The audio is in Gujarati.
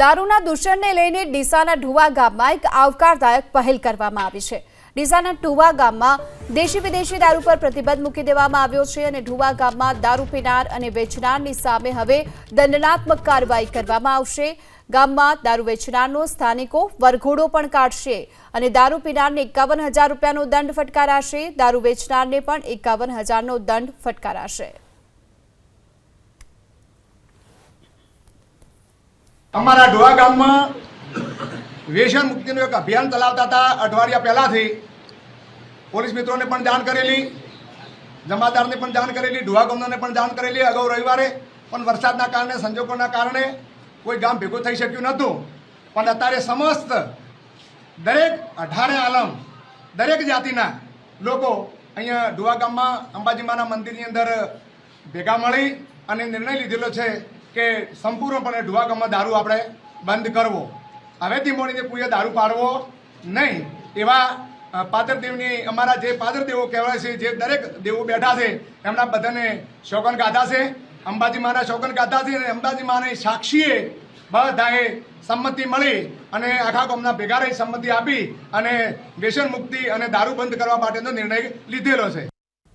દારૂના દૂષણને લઈને ડીસાના ઢુવા ગામમાં એક આવકારદાયક પહેલ કરવામાં આવી છે. ડીસાના ઢુવા ગામમાં દેશી વિદેશી દારૂ પર પ્રતિબંધ મૂકી દેવામાં આવ્યો છે અને ઢુવા ગામમાં દારૂ પીનાર અને વેચનારની સામે હવે દંડનાત્મક કાર્યવાહી કરવામાં આવશે. ગામમાં દારૂ વેચનારનો સ્થાનિકો વરઘોડો પણ કાઢશે અને દારૂ પીનારને એકાવન હજાર રૂપિયાનો દંડ ફટકારાશે. દારૂ વેચનારને પણ એકાવન હજારનો દંડ ફટકારાશે. અમારા ઢોળા ગામમાં વ્યસન મુક્તિનું એક અભિયાન ચલાવતા હતા અઠવાડિયા પહેલાંથી. પોલીસ મિત્રોને પણ જાણ કરેલી, જમાદારને પણ જાણ કરેલી ઢોળા ગામનાને પણ જાણ કરેલી. અગાઉ રવિવારે પણ વરસાદના કારણે, સંજોગોના કારણે કોઈ ગામ ભેગું થઈ શક્યું નહોતું. પણ અત્યારે સમસ્ત દરેક અઢારે આલમ, દરેક જાતિના લોકો અહીંયા ઢુવા ગામમાં અંબાજીમાના મંદિરની અંદર ભેગા મળી અને નિર્ણય લીધેલો છે કે સંપૂર્ણપણે ઢુવાગામમાં દારૂ આપણે બંધ કરવો. હવેથી મોડીને કોઈએ દારૂ પાડવો નહીં. એવા પાદરદેવની અમારા જે પાદરદેવો કહેવાય છે, જે દરેક દેવો બેઠા છે, એમના બધાને શોકન ગાધા છે. અંબાજી માના શોકન ગાધા છે અને અંબાજી માને સાક્ષીએ બધાએ સંમતિ મળી અને આખા ગામના ભેગા રહી સંમતિ આપી અને વ્યસન મુક્તિ અને દારૂ બંધ કરવા માટેનો નિર્ણય લીધેલો છે.